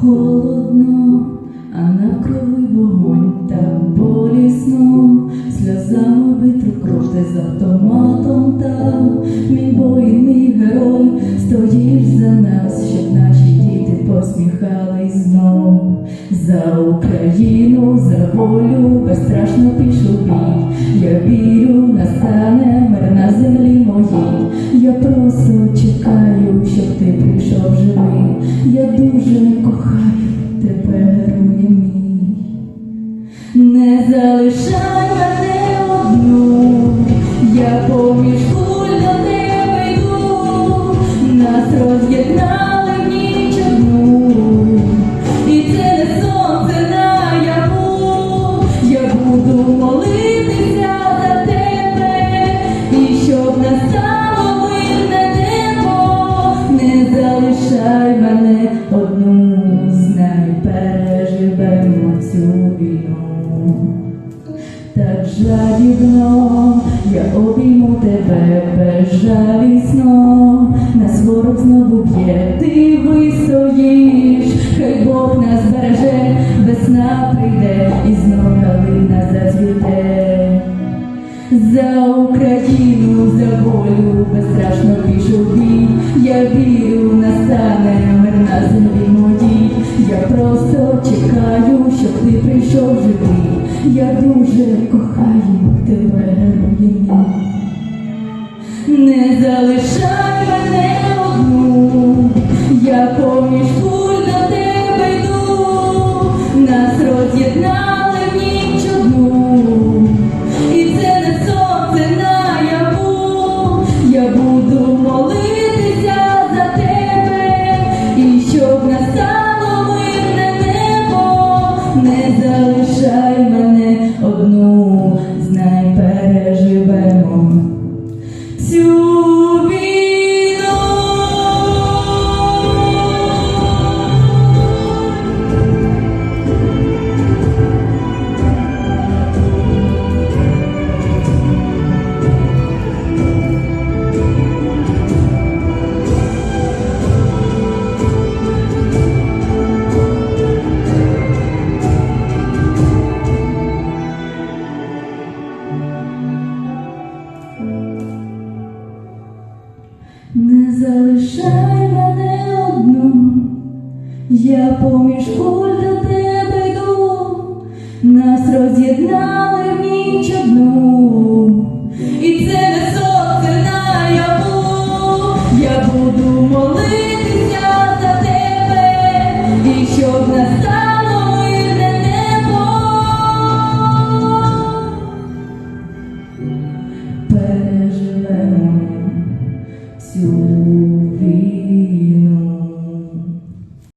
холодно, а на крови вогонь так болісно, сльозами витру кружте з автоматом там, мій воїн, мій герой, стоїш за нас, щоб наші діти посміхались знов. За Україну, за волю, безстрашно пішу бій. Я вірю, настане мир на землі моїй, я прошу. Дуже кохаю тебе, герою мій. Не залишай мене одну, я поміж куль до тебе йду, нас роз'єднали ніч одну, і це не сонце наяву, я буду молитися за тебе, і щоб настало мирне небо, не жадібно я обійму тебе безжалісно, нас ворог знову б'є, ти вистоїш, хай Бог нас береже, весна прийде і знов калина зацвіте. За Україну, за волю безстрашно пішов бій, я вірю, чекаю, щоб ти прийшов живий. Я дуже кохаю тебе, залишай мене одну, я поміж куль до тебе йду, нас роз'єднали в ніч одну,